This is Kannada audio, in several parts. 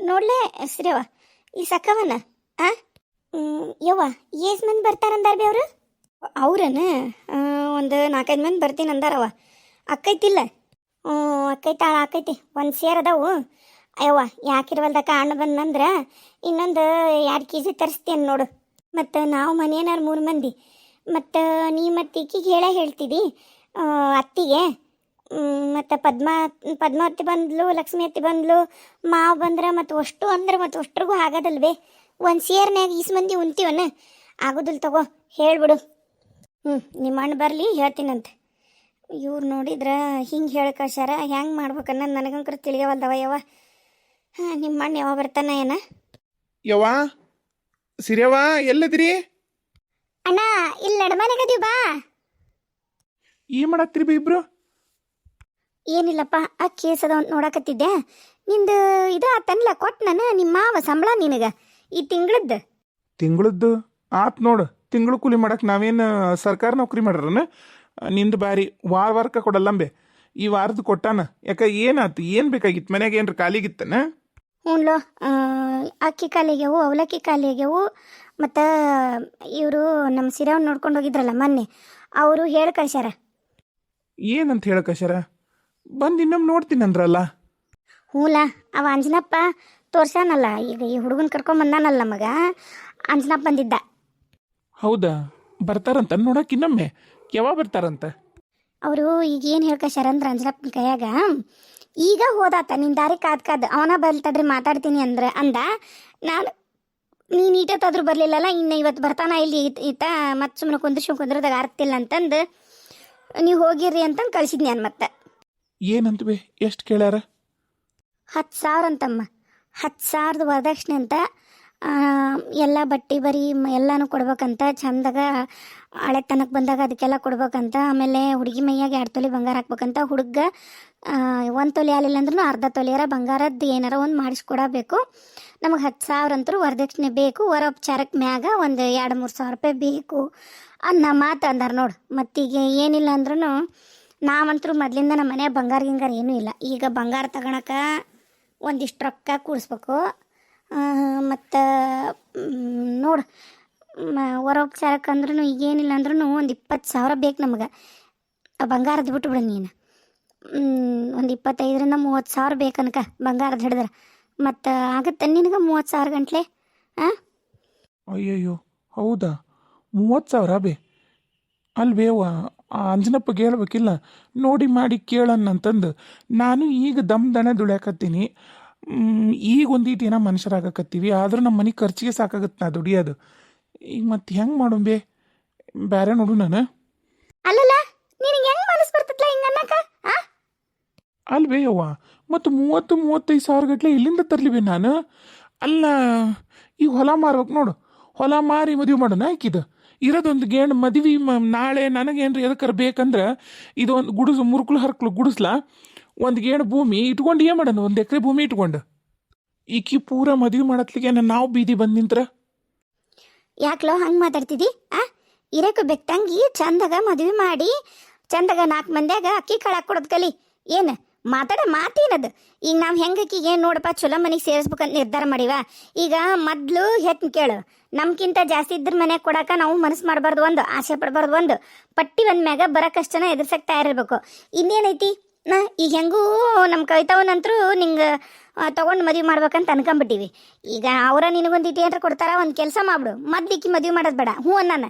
ನೋಡ್ಲೆ ಶ್ರೇವ ಈ ಸಕ್ಕವನ ಆ? ಯವ್ವ, ಏಸ್ ಮಂದಿ ಬರ್ತಾರಂದಾರ ಬಿ ಅವರು? ಅವ್ರನ? ಒಂದು ನಾಲ್ಕೈದು ಮಂದಿ ಬರ್ತೀನಿ ಅಂದಾರವ ಅಕ್ಕೈತಿಲ್ಲ? ಹ್ಞೂ ಅಕ್ಕೈತಾಳ ಆಕೈತಿ ಒಂದು ಸೇರ್ ಅದಾವು. ಅಯ್ಯವ್ವ ಯಾಕಿರ್ವಲ್ದಕ್ಕ ಅಣ್ಣ ಬಂದಂದ್ರೆ ಇನ್ನೊಂದು ಎರಡು ಕೆ ಜಿ ತರಿಸ್ತೀನಿ ನೋಡು. ಮತ್ತು ನಾವು ಮನೇನಾರು ಮೂರು ಮಂದಿ. ಮತ್ತು ನೀ ಮತ್ತು ಈಕಿಗೆ ಹೇಳೇ ಹೇಳ್ತಿದ್ದಿ ಅತ್ತಿಗೆ. ಮತ್ತು ಪದ್ಮ ಪದ್ಮಾವತಿ ಬಂದ್ಲು ಲಕ್ಷ್ಮಿ ಅತ್ತಿ ಬಂದ್ಲು ಮಾವು ಬಂದ್ರೆ ಮತ್ತು ಅಷ್ಟು ಅಂದ್ರೆ ಮತ್ತು ಅಷ್ಟ್ರಿಗೂ ಆಗೋದಲ್ವೇ? ಒಂದು ಸೇರ್ನ್ಯಾಗ ಈಸ್ ಮಂದಿ ಉಣ್ತೀವನ? ಆಗೋದಿಲ್ಲ ತಗೋ ಹೇಳ್ಬಿಡು. ಹ್ಞೂ ನಿಮ್ಮ ಅಣ್ಣ ಬರಲಿ ಹೇಳ್ತೀನಂತೆ. ಇವ್ರು ನೋಡಿದ್ರೆ ಹಿಂಗೆ ಹೇಳಿ ಕಳ್ಸ್ಯಾರ ಹೆಂಗೆ ಮಾಡ್ಬೇಕನ್ನೋದು ನನಗಂಕರ ತಿಳಿಯವಲ್ದವ ಯಾವ ಹಾಂ ನಿಮ್ಮ ಅಣ್ಣ ಯಾವಾಗ ಬರ್ತಾನ ಏನ? ಯವ್ವ ಸಿರಿಯವ್ವ ಎಲ್ಲದಿರಿ? ಅಣ್ಣ ಇಲ್ಲಿ ನಡ್ಮನೆಗದೀವಿ ಬಾ. ಏನ್ ಮಾಡತ್ತೀರಿ ಬಿ ಇಬ್ರು? ಏನಿಲ್ಲಪ್ಪ ಆ ಕೇಸ್ ಅದ ನೋಡಕತ್ತಿದ್ದೆ. ನಿಂದು ಇದು ಆತನ್ಲ ಕೊಟ್ಟು ನಾನು ನಿಮ್ಮ ಮಾವ ಸಂಬಳ ನಿನಗೆ ಈ ತಿಂಗಳದ್ದು. ತಿಂಗಳದ್ದು? ಆತ್ ನೋಡು ತಿಂಗಳ ಕೂಲಿ ಮಾಡಕ್ ನಾವೇನು ಸರ್ಕಾರ ನೌಕರಿ ಮಾಡ್ರನ? ನಿಂದು ಬಾರಿ ವಾರ ವಾರಕ್ಕ ಕೊಡಲ್ಲಂಬೆ ಈ ವಾರದ ಕೊಟ್ಟಾನ. ಯಾಕ ಏನಾತು ಏನ್ ಬೇಕಾಗಿತ್ತು? ಮನ್ಯಾಗ ಏನ್ರ ಖಾಲಿಗಿತ್ತನ? ಹ್ಞೂ ಅಕ್ಕಿ ಕಾಲಿಗೆವು ಅವಲಕ್ಕಿ ಕಾಲಿಗೆವು ಮತ್ತು ಇವರು ನಮ್ಮ ಸಿರಾವ್ ನೋಡ್ಕೊಂಡು ಹೋಗಿದ್ರಲ್ಲ ಮೊನ್ನೆ ಅವರು ಹೇಳಿ ಕಳ್ಸ್ಯಾರ ಏನಂತ ಹೇಳಕಶರ ಬಂದು ಇನ್ನೊಮ್ಮೆ ನೋಡ್ತೀನಿ ಅಂದ್ರಲ್ಲ? ಹ್ಞೂಲ ಅವ ಅಂಜನಪ್ಪ ತೋರ್ಸಾನಲ್ಲ ಈಗ ಈ ಹುಡುಗನ ಕರ್ಕೊಂಬಂದಾನಲ್ಲ ಮಗ ಅಂಜನಪ್ಪ ಬಂದಿದ್ದ. ಹೌದಾ? ಬರ್ತಾರಂತ ನೋಡಕ್ ಇನ್ನೊಮ್ಮೆ. ಯಾವಾಗ ಬರ್ತಾರಂತ? ಅವರು ಈಗ ಏನು ಹೇಳ್ಕಶ್ಯಾರ ಅಂದ್ರೆ ಅಂಜನಪ್ಪನ ಕೈಯಾಗ ಈಗ ಹೋದಾತ ನಿನ್ನ ದಾರಿ ಕಾದ್ ಕಾದ್ ಅವನ ಬಲ್ತಡ್ರಿ ಮಾತಾಡ್ತೀನಿ ಅಂದ್ರೆ ಅಂದ ನಾನು ನೀನು ಈಟತ್ತಾದ್ರೂ ಬರಲಿಲ್ಲಲ್ಲ ಇನ್ನು ಇವತ್ತು ಬರ್ತಾನ ಇಲ್ಲಿ ಈತ- ಮತ್ ಮತ್ತೆ ಸುಮ್ಮನೆ ಕುಂದ್ರಿಸಿ ಕುಂದ್ರದಾಗ ಅರ್ತಿಲ್ಲ ಅಂತಂದು ನೀವು ಹೋಗಿರ್ರಿ ಅಂತಂದು ಕಳ್ಸಿದ್ ನಾನು ಮತ್ತೆ. ಏನಂತ ಎಷ್ಟು ಕೇಳ್ಯಾರ? ಹತ್ತು ಸಾವಿರ ಅಂತಮ್ಮ. ಹತ್ತು ಸಾವಿರದ ವರದಕ್ಷಿಣೆ ಅಂತ ಎಲ್ಲ ಬಟ್ಟೆ ಬರಿ ಎಲ್ಲಾನು ಕೊಡ್ಬೇಕಂತ, ಚಂದಾಗ ಹಳೆತನಕ್ಕೆ ಬಂದಾಗ ಅದಕ್ಕೆಲ್ಲ ಕೊಡ್ಬೇಕಂತ, ಆಮೇಲೆ ಹುಡುಗಿ ಮೈಯಾಗ ಎರಡು ತೊಲೆ ಬಂಗಾರ ಹಾಕ್ಬೇಕಂತ ಹುಡುಗ ಒಂದು ತೊಲೆ ಆಗಲಿಲ್ಲ ಅಂದ್ರೂ ಅರ್ಧ ತೊಲೆಯಾರ ಬಂಗಾರದ್ದು ಏನಾರ ಒಂದು ಮಾಡಿಸ್ಕೊಡಬೇಕು. ನಮಗೆ ಹತ್ತು ಸಾವಿರ ಅಂತೂ ವರದಕ್ಷಿಣೆ ಬೇಕು. ವರೋಪಚಾರಕ್ಕೆ ಮ್ಯಾಗ ಒಂದು ಎರಡು ಮೂರು ಸಾವಿರ ರೂಪಾಯಿ ಬೇಕು ಅನ್ನ ಮಾತು ಅಂದಾರ ನೋಡು. ಮತ್ತೀಗ ಏನಿಲ್ಲ ಅಂದ್ರೂ ನಾವಂತರೂ ಮೊದಲಿಂದ ನಮ್ಮ ಮನೆ ಬಂಗಾರ ಗಿಂಗಾರ ಏನೂ ಇಲ್ಲ. ಈಗ ಬಂಗಾರ ತಗೊಳಕ ಒಂದಿಷ್ಟು ರೊಕ್ಕ ಕೂಡಿಸ್ಬೇಕು. ಮತ್ತು ನೋಡು ವರೋಪಚಾರಕ್ಕೆ ಅಂದ್ರೂ ಈಗೇನಿಲ್ಲ ಅಂದ್ರೂ ಒಂದು ಇಪ್ಪತ್ತು ಸಾವಿರ ಬೇಕು ನಮಗೆ. ಬಂಗಾರದ ಬಿಟ್ಬಿಡು ನೀನು. ಒಂದು ಇಪ್ಪತ್ತೈದರಿಂದ ಮೂವತ್ತು ಸಾವಿರ ಬೇಕನಕ ಬಂಗಾರದ ಹಿಡಿದ್ರೆ. ಮತ್ತು ಆಗುತ್ತೆ ನಿನಗೆ ಮೂವತ್ತು ಸಾವಿರ ಗಂಟ್ಲೆ? ಹಾಂ ಅಯ್ಯಯ್ಯೋ, ಹೌದಾ? ಮೂವತ್ತು ಸಾವಿರ ಬೇ. ಅಲ್ವೇವ ಆ ಅಂಜನಪ್ಪಗೆ ಕೇಳಬೇಕಿಲ್ಲ ನೋಡಿ ಮಾಡಿ ಕೇಳನ್ನಂತಂದು ನಾನು ಈಗ ದಮ್ ದಣ ದುಡ್ಯಾಕತ್ತೀನಿ ಈಗ ಒಂದೀಟ್ ಏನೋ ಮನುಷ್ಯರಾಗಕತ್ತೀವಿ. ಆದರೂ ನಮ್ಮ ಮನೆ ಖರ್ಚಿಗೆ ಸಾಕಾಗತ್ತೆ ನಾ ದುಡಿಯೋದು ಈಗ ಮತ್ತೆ ಹೆಂಗೆ ಮಾಡುಂಬೆ ಬೇ? ಬೇರೆ ನೋಡು ನಾನು. ಅಲ್ಲಲ್ಲ ನಿನಗೆ ಹೆಂಗೆ ಮನಸ್ಸು ಬರ್ತೈತ್ಲ ಹಿಂಗೆ ಅನ್ನಕ? ಹಾಂ ಅಲ್ವೇ ಅವ್ವ ಮತ್ತು ಮೂವತ್ತು ಮೂವತ್ತೈದು ಸಾವಿರ ಗಟ್ಲೆ ಎಲ್ಲಿಂದ ತರಲಿ ನಾನು. ಅಲ್ಲ ಈಗ ಹೊಲ ಮಾರ್ಬೇಕು ನೋಡು. ಹೊಲ ಮಾರಿ ಮದುವೆ ಮಾಡೋಣ ಆಕಿದು ಇರೋದೊಂದು ಗೇಣ್ ಮದುವೆ ನಾಳೆ ನನಗೇನ್ರಿ ಎದಕ್ಕಾರ ಬೇಕಂದ್ರೆ ಇದು ಒಂದು ಗುಡಿಸು ಮುರುಕುಲು ಹರ್ಕಲು ಗುಡಿಸ್ಲ, ಒಂದು ಗೇಣು ಭೂಮಿ ಇಟ್ಕೊಂಡು ಏನು ಮಾಡೋಣ ಒಂದು ಎಕರೆ ಭೂಮಿ ಇಟ್ಕೊಂಡು? ಈಕಿ ಪೂರ ಮದುವೆ ಮಾಡತ್ಲಿಗೆ ನಾವು ಬೀದಿ ಬಂದು ನಿಂತ್ರ? ಯಾಕ್ಲೋ ಹಂಗೆ ಮಾತಾಡ್ತಿದ್ದಿ ಆ? ಇರಕ್ಕೆ ಬೆಕ್ತಂಗಿ ಚಂದಾಗ ಮದುವೆ ಮಾಡಿ, ಚಂದಾಗ ನಾಲ್ಕು ಮಂದಿಯಾಗ ಅಕ್ಕಿ ಕಾಳು ಕೊಡೋದು ಕಲಿ. ಏನು? ಮಾತಾಡ ಮಾತೇನದು? ಈಗ ನಾವು ಹೆಂಗಕ್ಕಿಗೆ ಏನು ನೋಡಪ್ಪ ಚಲೋ ಮನೆಗೆ ಸೇರಿಸ್ಬೇಕಂತ ನಿರ್ಧಾರ ಮಾಡಿವ? ಈಗ ಮೊದ್ಲು ಹೆತ್ ಕೇಳು. ನಮ್ಗಿಂತ ಜಾಸ್ತಿ ಇದ್ರ ಮನೆಗೆ ಕೊಡಾಕ ನಾವು ಮನಸ್ಸು ಮಾಡಬಾರ್ದು ಒಂದು, ಆಸೆ ಪಡಬಾರ್ದು ಒಂದು. ಪಟ್ಟಿ ಒಂದ್ ಮ್ಯಾಗ ಬರಕಷ್ಟು ಕಷ್ಟನ ಎದುರ್ಸಕ್ ತಯಾರಿರ್ಬೇಕು. ಇನ್ನೇನೈತಿ? ನಾ ಈಗ ಹೆಂಗೂ ನಮ್ಮ ಕವಿತಾವನಂತರೂ ನಿಂಗೆ ತೊಗೊಂಡು ಮದುವೆ ಮಾಡ್ಬೇಕಂತ ಅನ್ಕೊಂಬಿಟ್ಟಿವಿ. ಈಗ ಅವರ ನಿನಗೊಂದಿಟ್ಟು ಏನಾರ ಕೊಡ್ತಾರ, ಒಂದು ಕೆಲಸ ಮಾಡ್ಬಿಡು. ಮೊದ್ಲಿಕ್ಕಿ ಮದುವೆ ಮಾಡೋದು ಬೇಡ. ಹ್ಞೂ ಅನ್ನಾನ?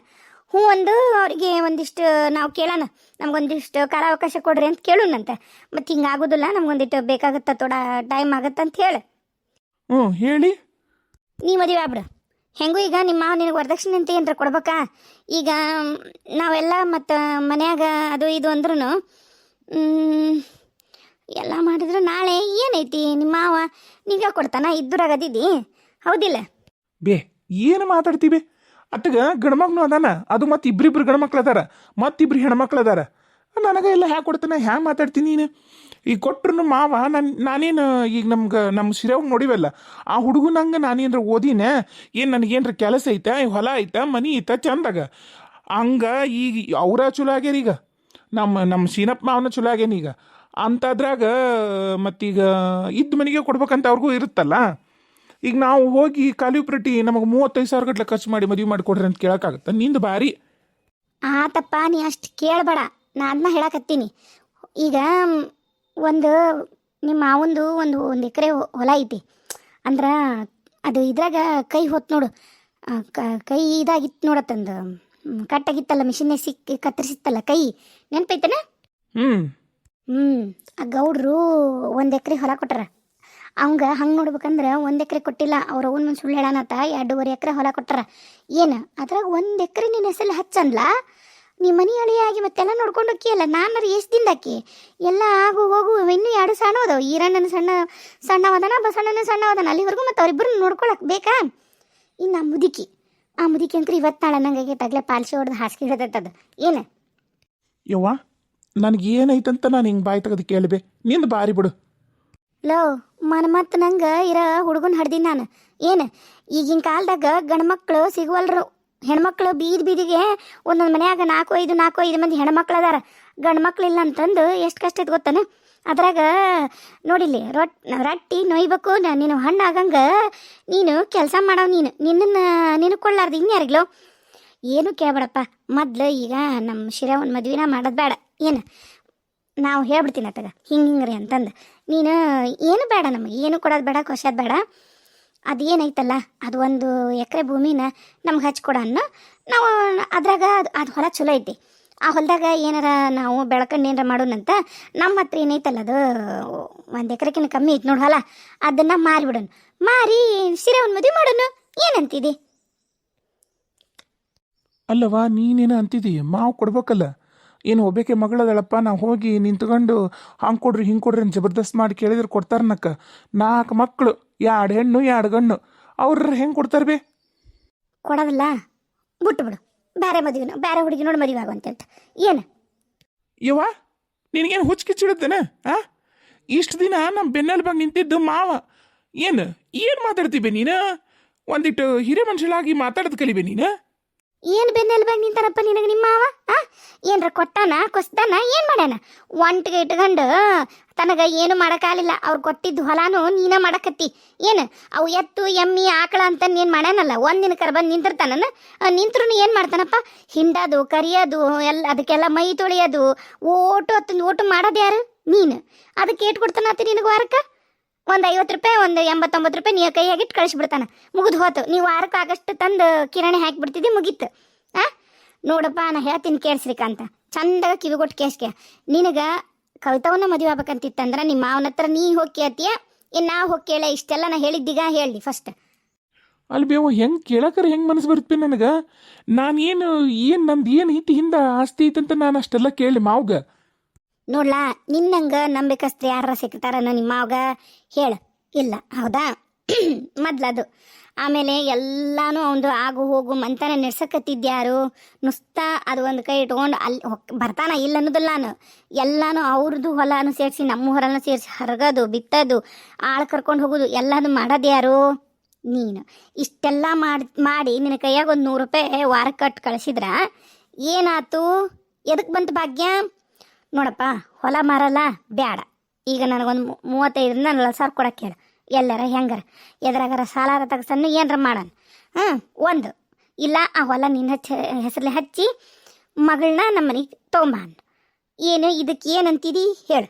ಹ್ಞೂ ಒಂದು ಅವರಿಗೆ ಒಂದಿಷ್ಟು ನಾವು ಕೇಳೋಣ. ನಮ್ಗೊಂದಿಷ್ಟು ಕಾಲಾವಕಾಶ ಕೊಡ್ರಿ ಅಂತ ಕೇಳೋಣಂತೆ ಮತ್ತು ಹಿಂಗೆ ಆಗೋದಿಲ್ಲ ನಮ್ಗೊಂದಿಟ್ಟು ಬೇಕಾಗತ್ತೆ ತೋಡ ಟೈಮ್ ಆಗತ್ತೆ ಅಂತ ಹೇಳಿ. ಹ್ಞೂ ಹೇಳಿ. ನೀ ಮದುವೆ ಆಗ್ಬಿಡು. ಹೆಂಗೂ ಈಗ ನಿಮ್ಮ ಮಾವ ನಿನಗೆ ವರದಕ್ಷಿಣೆ ಅಂತ ಏನಾರ ಕೊಡ್ಬೇಕಾ? ಈಗ ನಾವೆಲ್ಲ ಮತ್ತು ಮನ್ಯಾಗ ಅದು ಇದು ಅಂದ್ರೂ ಎಲ್ಲ ಮಾಡಿದ್ರೆ ನಾಳೆ ಏನೈತಿ? ನಿಮ್ಮ ಮಾವ ನೀವೇ ಕೊಡ್ತಾನ? ಇದ್ದೂರಾಗದಿದ್ದಿ ಹೌದಿಲ್ಲ? ಬೇ ಏನು ಮಾತಾಡ್ತೀವಿ ಅತ್ತಗ ಗಂಡ್ಮಗ್ನು ಅದಾನ. ಅದು ಮತ್ತೆ ಇಬ್ಬರಿಬ್ರು ಗಂಡ್ಮಕ್ಳು ಅದಾರ ಮತ್ತಿಬ್ರು ಹೆಣ್ಮಕ್ಳು ಅದಾರ ನನಗೆ ಎಲ್ಲ ಹ್ಯಾಕೆ ಕೊಡ್ತಾನೆ ಹ್ಯಾಂಗೆ ಮಾತಾಡ್ತೀನಿ ನೀನು. ಈಗ ಕೊಟ್ರು ಮಾವ, ನಾನು, ನಾನೇನು ಈಗ ನಮ್ಗೆ ನಮ್ಮ ಸಿರವ್ ನೋಡಿವಲ್ಲ, ಆ ಹುಡುಗನಂಗೆ ನಾನೇನ್ರ ಓದಿನ? ಏನು ನನಗೇನ್ರ ಕೆಲಸ ಐತೆ? ಹೊಲ ಐತೆ? ಮನಿ ಐತೆ? ಚಂದಾಗ. ಹಂಗ ಈಗ ಅವರ ಚಲೋ ಆಗ್ಯಾರ ಈಗ. ನಮ್ಮ ನಮ್ಮ ಸೀನಪ್ಪ ಮಾವನ ಚಲೋ ಆಗ್ಯಾನ ಈಗ. ಅಂತಾದ್ರಾಗ ಮತ್ತೀಗ ಇದ್ದ ಮನೆಗೆ ಕೊಡ್ಬೇಕಂತ ಅವ್ರಿಗೂ ಇರುತ್ತಲ್ಲ? ಈಗ ನಾವು ಹೋಗಿ ಕಾಲಿಪ್ರಟಿ ನಮಗೆ ಮೂವತ್ತೈದು ಸಾವಿರ ಗಟ್ಲೆ ಖರ್ಚು ಮಾಡಿ ಮದುವೆ ಮಾಡಿ ಕೊಡ್ರಿ ಅಂತ ಕೇಳೋಕ್ಕಾಗತ್ತೆ? ನಿಂದು ಬಾರಿ. ಆತಪ್ಪ ನೀ ಅಷ್ಟು ಕೇಳಬೇಡ. ನಾ ಅದನ್ನ ಹೇಳಕತ್ತೀನಿ. ಈಗ ಒಂದು ನಿಮ್ಮ ಮಾವಂದು ಒಂದು ಒಂದು ಎಕರೆ ಹೊಲ ಐತಿ. ಅಂದ್ರೆ ಅದು ಇದ್ರಾಗ ಕೈ ಹೊತ್ತು ನೋಡು. ಕ- ಕೈ ಇದಾಗಿತ್ತು ನೋಡತ್ತಂದು ಕಟ್ಟಾಗಿತ್ತಲ್ಲ ಮಿಷಿನ್ನೇ ಸಿಕ್ಕಿ ಕತ್ತರಿಸಿತ್ತಲ್ಲ ಕೈ. ನೆನಪೈತನ? ಹ್ಞೂ ಹ್ಞೂ ಆ ಗೌಡ್ರು ಒಂದು ಎಕರೆ ಹೊಲ ಕೊಟ್ಟಾರ. ಅವಂಗ ಹಂಗೆ ನೋಡ್ಬೇಕಂದ್ರೆ ಒಂದು ಎಕರೆ ಕೊಟ್ಟಿಲ್ಲ ಅವ್ರ ಅವನ ಒಂದು ಸುಳ್ಳು ಹೇಳಾನತ್ತ ಎರಡೂವರೆ ಎಕರೆ ಹೊಲ ಕೊಟ್ಟಾರ ಏನು? ಅದ್ರಾಗ ಒಂದು ಎಕರೆ ನಿನ್ನ ಹೆಸರಲ್ಲಿ ಹಚ್ಚನ್ಲ ನೀ ಮನಿ ಅಳಿಯಾಗಿ ಮತ್ತೆಲ್ಲ ನೋಡ್ಕೊಂಡು ಹೋಕಿಯಲ್ಲ ನಾನು ಎಷ್ಟು ದಿನದಾಕಿ? ಎಲ್ಲ ಆಗು ಹೋಗು ಇನ್ನೂ ಎರಡು ಸಣ್ಣ ಅದಾವ. ಈರಣ್ಣನ ಸಣ್ಣ ಸಣ್ಣವದನ ಬಸಣ್ಣನ ಸಣ್ಣವದನ. ಅಲ್ಲಿವರೆಗೂ ಮತ್ತೆ ಅವರಿಬ್ಬರು ನೋಡ್ಕೊಳಕ್ ಬೇಕಾ? ಇನ್ನು ಆ ಮುದುಕಿ ಆ ಮುದುಕಿ ಅಂತ ಇವತ್ತು ನಾಳೆ ನಂಗೆ ತಗ್ಲೆ ಪಾಲ್ಸಿ ಹೊಡೆದು ಹಾಸಿಗೆ ಹಿಡಿದತ್ತದು ಏನು? ಯವ್ವ ನನಗೆ ಏನೈತಂತ ನಾನು ಹಿಂಗೆ ಬಾಯಿ ತೆಗೆದು ಕೇಳಿದೆ ನಿಂದು ಬಾರಿ ಬಿಡು. ಲೋ ಮನ ಮತ್ತು ನಂಗೆ ಇರೋ ಹುಡುಗನ ಹಡ್ದೀನಿ ನಾನು. ಏನು, ಈಗಿನ ಕಾಲದಾಗ ಗಂಡ್ಮಕ್ಳು ಸಿಗುವಲ್ರು ಹೆಣ್ಮಕ್ಳು ಬೀದಿ ಬೀದಿಗೆ ಒಂದೊಂದು ಮನ್ಯಾಗ ನಾಲ್ಕು ಐದು ನಾಲ್ಕು ಐದು ಮಂದಿ ಹೆಣ್ಮಕ್ಳು ಅದಾರ. ಗಂಡ್ಮಕ್ಳು ಇಲ್ಲ ಅಂತಂದು ಎಷ್ಟು ಕಷ್ಟ ಐತೆ ಗೊತ್ತಾನೆ? ಅದ್ರಾಗ ನೋಡಿಲ್ಲಿ, ರೊಟ್, ರೊಟ್ಟಿ ನೊಯ್ಬೇಕು ನೀನು ಹಣ್ಣು ಆಗಂಗ ನೀನು ಕೆಲಸ ಮಾಡವ್ ನೀನು. ನಿನ್ನನ್ನು ನಿನ್ನ ಕೊಳ್ಳಾರ್ದು ಇನ್ಯಾರಿಗ್ಲೋ ಏನು ಕೇಳ್ಬೇಡಪ್ಪ, ಮೊದ್ಲು ಈಗ ನಮ್ಮ ಶಿರ ಒಂದು ಮದ್ವಿನ ಮಾಡೋದು ಬೇಡ ಏನು, ನಾವು ಹೇಳ್ಬಿಡ್ತೀನಿ ಅತಗ ಹಿಂಗೆ ರೀ ಅಂತಂದು. ನೀನು ಏನು ಬೇಡ ನಮಗೆ, ಏನು ಕೊಡೋದು ಬೇಡ, ಕೊಸೋದು ಬೇಡ. ಅದು ಏನೈತಲ್ಲ ಅದು ಒಂದು ಎಕರೆ ಭೂಮಿನ ನಮ್ಗೆ ಹಚ್ಕೊಡ ಅನ್ನೋ. ನಾವು ಅದ್ರಾಗ ಅದು ಅದು ಹೊಲ ಚಲೋ ಐತಿ. ಆ ಹೊಲದಾಗ ಏನಾರ ನಾವು ಬೆಳ್ಕೊಂಡು ಏನಾರ ಮಾಡೋಣಂತ ನಮ್ಮ ಹತ್ರ ಏನೈತಲ್ಲ ಅದು, ಒಂದು ಎಕರೆಕಿನ ಕಮ್ಮಿ ಐತಿ ನೋಡು ಹೊಲ. ಅದನ್ನು ಮಾರಿಬಿಡೋಣ ಮಾರಿ ಸಿರೆ ಒಂದು ಮದುವೆ ಮಾಡೋಣ. ಏನಂತಿದಿ? ಅಲ್ಲವಾ ನೀನೇನು ಅಂತಿದ್ದೀ ಮಾವು ಕೊಡ್ಬೇಕಲ್ಲ. ಏನು ಒಬ್ಬಕ್ಕೆ ಮಗಳದಳಪ್ಪ ನಾವು ಹೋಗಿ ನಿಂತ್ಕೊಂಡು ಹಂಗೆ ಕೊಡ್ರಿ ಹಿಂಗೆ ಕೊಡ್ರಿ ಅಂತ ಜಬರ್ದಸ್ತ್ ಮಾಡಿ ಕೇಳಿದ್ರೆ ಕೊಡ್ತಾರನಕ್ಕ ನಾಲ್ಕು ಮಕ್ಕಳು ಎರಡು ಹೆಣ್ಣು ಎರಡು ಗಣ್ಣು ಅವ್ರ ಹೆಂಗೆ ಕೊಡ್ತಾರೆ ಬೇ? ಕೊಡೋದಿಲ್ಲ. ಬಿಟ್ಟು ಬಿಡು. ಬೇರೆ ಮದುವೆ ಬೇರೆ ಹುಡುಗಿ ನೋಡಿ ಮದುವೆ ಆಗು ಅಂತ ಏನು? ಯವ್ವ ನಿನಗೇನು ಹುಚ್ಚು ಕಿಚ್ಚಿಡುತ್ತೇನೆ ಆ? ಇಷ್ಟು ದಿನ ನಮ್ಮ ಬೆನ್ನಲ್ಲಿ ಬಂದು ನಿಂತಿದ್ದು ಮಾವ. ಏನು ಏನು ಮಾತಾಡ್ತೀವಿ ನೀನು? ಒಂದಿಟ್ಟು ಹಿರೇ ಮನುಷ್ಯಳಾಗಿ ಮಾತಾಡೋದು ಕಲಿಬೆ ನೀನು? ಏನು ಬೆನ್ನೆಲ್ಬಾಗ ನಿಂತಾರಪ್ಪ ನಿನಗೆ ನಿಮ್ಮ ಮಾವ? ಆ? ಏನರ ಕೊಟ್ಟಾನ, ಕೊಸ್ತಾನ, ಏನು ಮಾಡ್ಯಾನ? ಒಂಟಿಗೆ ಇಟ್ಕೊಂಡು ತನಗೆ ಏನು ಮಾಡೋಕ್ಕಾಗಲಿಲ್ಲ ಅವ್ರು ಕೊಟ್ಟಿದ್ದು ಹೊಲಾನು ನೀನ ಮಾಡಕತ್ತಿ. ಏನು? ಅವು ಎತ್ತು, ಎಮ್ಮಿ, ಆಕಳ ಅಂತ ಏನು ಮಾಡ್ಯಾನಲ್ಲ ಒಂದಿನ ಕರ ಬಂದು ನಿಂತಿರ್ತಾನ ನಿಂತ್ರು ಏನು ಮಾಡ್ತಾನಪ್ಪ? ಹಿಂಡೋದು, ಕರಿಯೋದು, ಎಲ್ಲ, ಅದಕ್ಕೆಲ್ಲ ಮೈ ತೊಳೆಯೋದು, ಓಟು ಹತ್ತು ಓಟು ಮಾಡೋದು ಯಾರು? ನೀನು. ಅದಕ್ಕೆ ಏಟ್ ಕೊಡ್ತಾನ ನಿನಗೆ ವಾರಕ್ಕೆ? ಒಂದು ಐವತ್ತು ರೂಪಾಯಿ, ಒಂದು ಎಂಬತ್ತೊಂಬತ್ತು ರೂಪಾಯಿ ನೀ ಕೈಯಾಗಿಟ್ಟು ಕಳಿಸ್ಬಿಡ್ತಾನೆ. ಮುಗಿದು ಹೋತು. ನೀವು ವಾರಕ್ಕೆ ಆಗಷ್ಟು ತಂದು ಕಿರಾಣಿ ಹಾಕಿಬಿಡ್ತಿದ್ದಿ, ಮುಗೀತು. ಆ? ನೋಡಪ್ಪ, ನಾ ಹೇಳ್ತೀನಿ ಕೇಳಿಸ್ರಿಕಂತ ಚಂದಾಗ ಕಿವಿಗೊಟ್ಟು ಕೇಸ್ಕೆ ನಿನಗೆ ಕವಿತವನ್ನ ಮದುವೆ ಆಗ್ಬೇಕಂತಿತ್ತಂದ್ರೆ ನಿಮ್ಮ ಮಾವನ ಹತ್ರ ನೀ ಹೋಗಿ ಕೇಳ್ತೀಯ? ಇನ್ನು ನಾ ಹೋಗಿ ಕೇಳ, ಇಷ್ಟೆಲ್ಲ ನಾ ಹೇಳಿದ್ದೀಗ ಹೇಳಿ ಫಸ್ಟ್ ಅಲ್ಲಿ ಬೇವ ಹೆಂಗೆ ಕೇಳಕರ ಹೆಂಗೆ ಮನಸ್ಸು ಬರುತ್ತೆ ನನಗೆ? ನಾನೇನು ಏನು ನಂದು ಏನು ಐತಿ ಹಿಂದೆ ಆಸ್ತಿ ಐತಂತ ನಾನು ಅಷ್ಟೆಲ್ಲ ಕೇಳಿ ಮಾವ್ಗ. ನೋಡ್ಲಾ, ನಿನ್ನಂಗ ನಂಬಿಕಸ್ತ್ರ ಯಾರ ಸಿಕ್ತಾರನ ನಿಮ್ಮ ಅವಾಗ ಹೇಳು. ಇಲ್ಲ, ಹೌದಾ? ಮೊದ್ಲದು ಆಮೇಲೆ ಎಲ್ಲಾನು ಅವನು ಆಗು ಹೋಗು ಮಂತನ ನೆಡ್ಸಕತ್ತಿದ್ಯಾರು? ನುಸ್ತಾ ಅದು ಒಂದು ಕೈ ಇಟ್ಕೊಂಡು ಅಲ್ಲಿ ಬರ್ತಾನ ಇಲ್ಲ ಅನ್ನೋದಿಲ್ಲ ನಾನು. ಎಲ್ಲಾನು ಅವ್ರದ್ದು ಹೊಲನು ಸೇರಿಸಿ, ನಮ್ಮ ಹೊಲನೂ ಸೇರಿಸಿ ಹರಗೋದು, ಬಿತ್ತೋದು, ಆಳು ಕರ್ಕೊಂಡು ಹೋಗೋದು, ಎಲ್ಲಾನು ಮಾಡೋದು ಯಾರು ನೀನು. ಇಷ್ಟೆಲ್ಲ ಮಾಡಿ ಮಾಡಿ ನಿನ್ನ ಕೈಯಾಗ ಒಂದು ನೂರು ರೂಪಾಯಿ ವಾರಕ್ಕೆ ಕಟ್ಟು ಕಳಿಸಿದ್ರ ಏನಾಯ್ತು ಎದಕ್ಕೆ ಬಂತು ಭಾಗ್ಯ? ನೋಡಪ್ಪ, ಹೊಲ ಮಾರಲ್ಲ, ಬ್ಯಾಡ. ಈಗ ನನಗೊಂದು ಮೂವತ್ತೈದರಿಂದ ನಲ್ವತ್ತು ಸಾವಿರ ಕೊಡಕ್ಕೆ ಹೇಳು. ಎಲ್ಲರ ಹೆಂಗಾರ? ಎದ್ರಾಗಾರ ಸಾಲಾರ ತಗಸನ್ನು ಏನಾರ ಮಾಡೋಣ ಹ್ಞೂ ಒಂದು, ಇಲ್ಲ, ಆ ಹೊಲ ನಿನ್ನ ಹೆಸರಲ್ಲಿ ಹಚ್ಚಿ ಮಗಳನ್ನ ನಮ್ಮ ಮನೆಗೆ ತೊಗೊಂಬಾನ್. ಏನು ಇದಕ್ಕೆ ಏನಂತಿದಿ? ಹೇಳು.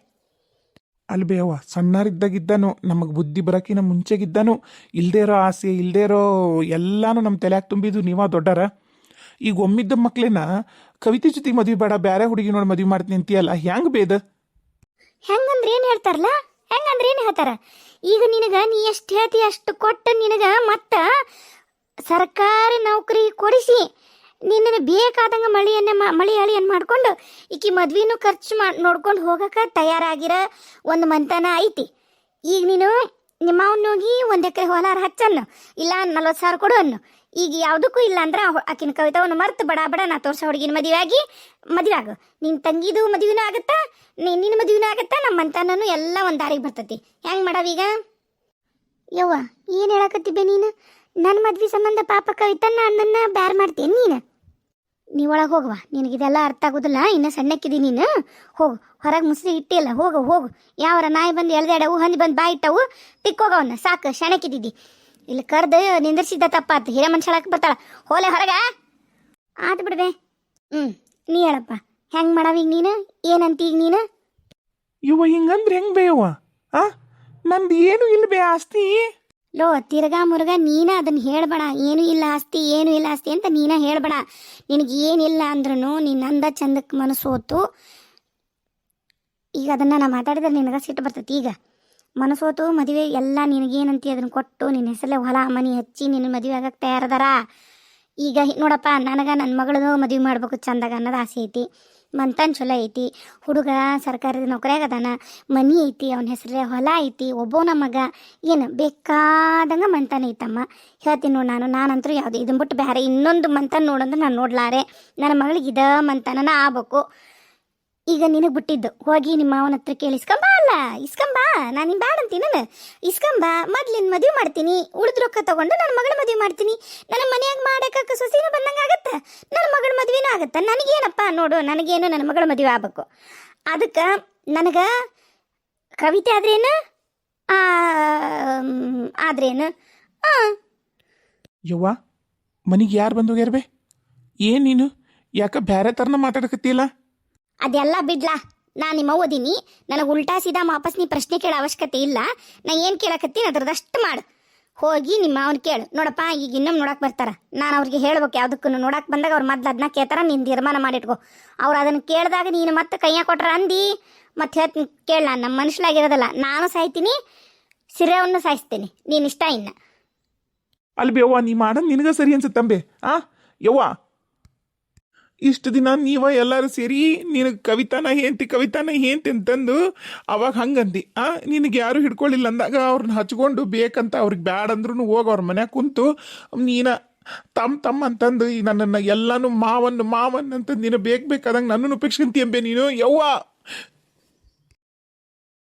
ಅಲ್ಲಿ ಬೇವ ಸಣ್ಣರಿದ್ದಾಗಿದ್ದಾನು, ನಮಗೆ ಬುದ್ಧಿ ಬರೋಕಿನ ಮುಂಚೆಗಿದ್ದಾನು. ಇಲ್ದೇ ಇರೋ ಆಸೆ ಇಲ್ದೇ ಇರೋ ಎಲ್ಲಾನು ನಮ್ಮ ತಲೆಯಾಗ ತುಂಬಿದ್ದು ನೀವಾ ದೊಡ್ಡರ. ಈಗ ಒಮ್ಮಿದ್ದ ಮಕ್ಳೇನ ಕವಿತೆ ಜೊತೆ ಮದುವೆ ಬೇಡ ಬೇರೆ ಹುಡುಗಿ ನೋಡಿ ಮದುವೆ ಮಾಡ್ತೀನಿ ಅಂತೀಯಲ್ಲ, ಹೆಂಗೆ ಬೇದ ಹೆಂಗಂದ್ರೆ ಏನು ಹೇಳ್ತಾರಲ್ಲ? ಹೆಂಗಂದ್ರೆ ಏನು ಹೇಳ್ತಾರ? ಈಗ ನಿನಗ ನೀ ಎಷ್ಟು ಹೇಳ್ತಿ ಅಷ್ಟು ಕೊಟ್ಟು ನಿನಗ ಮತ್ತ ಸರ್ಕಾರಿ ನೌಕರಿ ಕೊಡಿಸಿ ನಿನ್ನ ಬೇಕಾದಂಗ ಮಳಿಯನ್ನ ಮಳಿ ಅಳಿಯನ್ ಮಾಡ್ಕೊಂಡು ಈಕಿ ಮದ್ವಿನೂ ಖರ್ಚು ಮಾಡಿ ನೋಡ್ಕೊಂಡು ಹೋಗಕ್ಕೆ ತಯಾರಾಗಿರ ಒಂದು ಮಂತನ ಐತಿ. ಈಗ ನೀನು ನಿಮ್ಮ ಹೋಗಿ ಒಂದು ಎಕರೆ ಹೊಲಾರ ಹಚ್ಚನ್ನು, ಇಲ್ಲ ನಲ್ವತ್ತು ಸಾವಿರ ಕೊಡು ಅನ್ನು ಈಗ ಯಾವುದಕ್ಕೂ ಇಲ್ಲ ಅಂದ್ರೆ ಆಕಿನ ಕವಿತಾವನ್ನು ಮರ್ತು ಬಡ ಬಡ ನಾ ತೋರ್ಸ ಹುಡುಗಿನ ಮದುವೆ ಆಗಿ ಮದುವೆ ಆಗು. ನಿನ್ನ ತಂಗಿದು ಮದುವೆನೂ ಆಗುತ್ತಾ? ನೀ ನಿನ್ನ ಮದುವೆನೂ ಆಗುತ್ತಾ? ನಮ್ಮ ಮಂತನೂ ಎಲ್ಲ ಒಂದು ದಾರಿಗೆ ಬರ್ತೈತಿ. ಹೆಂಗೆ ಮಾಡವೀಗ ಯವ್ವ, ಏನು ಬೆ ನೀನು? ನನ್ನ ಮದ್ವೆ ಸಂಬಂಧ ಪಾಪ ಕವಿತನ್ನ ಅಣ್ಣನ್ನ ಬ್ಯಾರ್ ಮಾಡ್ತೀನಿ ನೀನು? ನೀ ಒಳಗೆ ಹೋಗುವ. ನಿನಗಿದೆಲ್ಲ ಅರ್ಥ ಆಗೋದಿಲ್ಲ. ಇನ್ನು ಸಣ್ಣಕ್ಕಿದಿ ನೀನು. ಹೋಗು. ಹೊರಗೆ ಮುಸ್ಲಿ ಇಟ್ಟಿಲ್ಲ ಹೋಗು ಹೋಗು. ಯಾವರ ನಾಯಿ ಬಂದು ಎಳ್ದಾಡವು ಹಂದಿ ಬಂದು ಬಾಯಿ ಇಟ್ಟವು ತಿಕ್ಕೋಗವನ್ನ ಸಾಕು ಶಣಕ್ಕಿದ್ದಿದ್ದಿ ಇಲ್ಲಿ ಕರ್ದು ನಿಂದಿರ್ಸಿದ್ದ ತಪ್ಪಾತು. ಹಿರೇ ಮನುಷ್ಯಳಕ್ಕೆ ಬರ್ತಾಳ. ಹೋಲೆ ಹೊರಗ. ಆತು ಬಿಡ್ಬೆ. ಹ್ಞೂ ನೀ ಹೇಳಪ್ಪ. ಹೆಂಗೆ ಮಾಡವ ಈಗ ನೀನು? ಏನಂತ ಈಗ ನೀನು? ಇವ ಹಿಂಗಂದ್ರೆ ಹೆಂಗ್ ಬೇವ ಆ? ನಂದು ಏನು ಇಲ್ಲ ಬೇ ಆಸ್ತಿ? ಲೋ, ತಿರ್ಗಾ ಮುರುಗ, ನೀನ ಅದನ್ನ ಹೇಳ್ಬೇಡ. ಏನು ಇಲ್ಲ ಆಸ್ತಿ, ಏನು ಇಲ್ಲ ಆಸ್ತಿ ಅಂತ ನೀನ ಹೇಳ್ಬೇಡ. ನಿನಗೆ ಏನಿಲ್ಲ ಅಂದ್ರೂ ನೀನು ಅಂದ ಚಂದಕ್ಕೆ ಮನಸ್ಸು ಹೋತು. ಈಗ ಅದನ್ನು ನಾ ಮಾತಾಡಿದ್ರೆ ನಿನಗೆ ಸಿಟ್ಟು ಬರ್ತೈತಿ. ಈಗ ಮನಸ್ಸು ಹೋತು, ಮದುವೆ ಎಲ್ಲ ನಿನಗೇನಂತಿ ಅದನ್ನು ಕೊಟ್ಟು ನಿನ್ನ ಹೆಸರಲ್ಲೇ ಹೊಲ, ಮನೆ ಹಚ್ಚಿ ನಿನ್ನ ಮದುವೆ ಆಗಕ್ಕೆ ತಯಾರದಾರ. ಈಗ ನೋಡಪ್ಪ, ನನಗೆ ನನ್ನ ಮಗಳದು ಮದುವೆ ಮಾಡ್ಬೇಕು ಚಂದಾಗ ಅನ್ನೋದು ಆಸೆ ಐತಿ. ಮಂತನ್ ಚಲೋ ಐತಿ. ಹುಡುಗ ಸರ್ಕಾರದ ನೌಕರಿಯಾಗ ಅದಾನ ಮನಿ ಐತಿ, ಅವನ ಹೆಸರೇ ಹೊಲ ಐತಿ, ಒಬ್ಬವನ ಮಗ. ಏನು ಬೇಕಾದಂಗೆ ಮಂತನ ಐತಮ್ಮ. ಹೇಳ್ತೀನಿ ನೋಡಿ ನಾನು, ನಾನಂತರೂ ಯಾವುದು ಇದನ್ನ ಬಿಟ್ಟು ಬೇರೆ ಇನ್ನೊಂದು ಮಂತನ್ ನೋಡಂದ್ರೆ ನಾನು ನೋಡ್ಲಾರೆ. ನನ್ನ ಮಗಳಿಗೆ ಇದ ಮಂತನನ ಆಗ್ಬೇಕು. ಈಗ ನಿನಗೆ ಬಿಟ್ಟಿದ್ದು. ಹೋಗಿ ನಿಮ್ಮ ಮಾವನ ಹತ್ರ ಕೇಳಿ. ಇಸ್ಕಂಬಾ ಅಲ್ಲ, ಇಸ್ಕಂಬಾ, ನಾನು ನಿನ್ ಬ್ಯಾಡ ಅಂತೀನಿ ನಾನು. ಇಸ್ಕೊಂಬ, ಮೊದ್ಲಿನ ಮದುವೆ ಮಾಡ್ತೀನಿ. ಉಳಿದ ರೊಕ್ಕ ತಗೊಂಡು ನನ್ನ ಮಗಳ ಮದುವೆ ಮಾಡ್ತೀನಿ. ನನ್ನ ಮನೆಯಾಗ ಮಾಡಕ್ಕೆ ಸೊಸಿನೂ ಬಂದಂಗೆ ಆಗತ್ತೆ. ನನ್ನ ಮಗಳ ಮದುವೆನೂ ಆಗತ್ತೆ. ನನಗೇನಪ್ಪ ನೋಡು, ನನಗೇನು ನನ್ನ ಮಗಳ ಮದುವೆ ಆಗ್ಬೇಕು. ಅದಕ್ಕೆ ನನಗೆ ಕವಿತೆ ಆದ್ರೇನು? ಆದ್ರೇನು? ಹಾಂ ಯವ್ವ, ಮನೆಗೆ ಯಾರು ಬಂದು ಹೋಗ್ಯಾರ ಏನ್ ನೀನು? ಯಾಕ ಬೇರೆ ಥರನ ಮಾತಾಡಕತ್ತಿಲ್ಲ ಅದೆಲ್ಲ ಬಿಡ್ಲಾ. ನಾ ನಿಮ್ಮ ಓದಿನಿ ನನಗೆ ಉಲ್ಟಾ ಸೀದಾ ವಾಪಸ್ ನೀ ಪ್ರಶ್ನೆ ಕೇಳೋ ಅವಶ್ಯಕತೆ ಇಲ್ಲ. ನಾ ಏನು ಕೇಳಕತ್ತೀನಿ ಅದ್ರದಷ್ಟು ಮಾಡು. ಹೋಗಿ ನಿಮ್ಮ ಅವ್ನು ಕೇಳು. ನೋಡಪ್ಪ, ಈಗ ಇನ್ನೊಮ್ಮೆ ನೋಡಕ್ಕೆ ಬರ್ತಾರ. ನಾನು ಅವ್ರಿಗೆ ಹೇಳ್ಬೇಕು ಯಾವುದಕ್ಕೂ ನೋಡಕ್ಕೆ ಬಂದಾಗ ಅವ್ರು ಮೊದ್ಲು ಅದನ್ನ ಕೇಳ್ತಾರ ನೀನು ತೀರ್ಮಾನ ಮಾಡಿಟ್ಕೋ. ಅವ್ರು ಅದನ್ನು ಕೇಳಿದಾಗ ನೀನು ಮತ್ತೆ ಕೈಯ ಕೊಟ್ರ ಅಂದಿ. ಮತ್ತೆ ಹೇಳ್ ಕೇಳ ನಮ್ಮ ಮನುಷ್ಯಲಾಗಿರೋದಲ್ಲ ನಾನು ಸಾಯ್ತೀನಿ ಸಿರೆವನ್ನು ಸಾಯಿಸ್ತೀನಿ. ನೀನು ಇಷ್ಟ ಇನ್ನ. ಅಲ್ಲಿ ಯವ್ವ ನೀ ಮಾಡೋದು ನಿನಗ ಸರಿ ಅನ್ಸುತ್ತಂಬೆ ಆ? ಯವ್ವ ಇಷ್ಟು ದಿನ ನೀವ ಎಲ್ಲರೂ ಸೇರಿ ನಿನಗೆ ಕವಿತಾನ ಹೇಂತಿ ಕವಿತಾನ ಹೇಂತಿ ಅಂತಂದು ಅವಾಗ ಹಂಗಂದಿ. ಆ, ನಿನಗೆ ಯಾರು ಹಿಡ್ಕೊಳ್ಳಿಲ್ಲ ಅಂದಾಗ ಅವ್ರನ್ನ ಹಚ್ಕೊಂಡು ಬೇಕಂತ ಅವ್ರಿಗೆ ಬ್ಯಾಡ ಅಂದ್ರೂ ಹೋಗಿ ಅವ್ರ ಮನ್ಯಾಗ ಕುಂತು, ನೀನ ತಮ್ಮ ತಮ್ಮ ಅಂತಂದು ನನ್ನನ್ನು ಎಲ್ಲಾನು ಮಾವನ್ನು ಮಾವನ್ ಅಂತಂದು ನೀನು ಬೇಕು ಬೇಕಾದಂಗೆ ನನ್ನನ್ನು ಉಪೇಕ್ಷಂತಿ ಅಂಬೆ ನೀನು? ಯವ್ವ?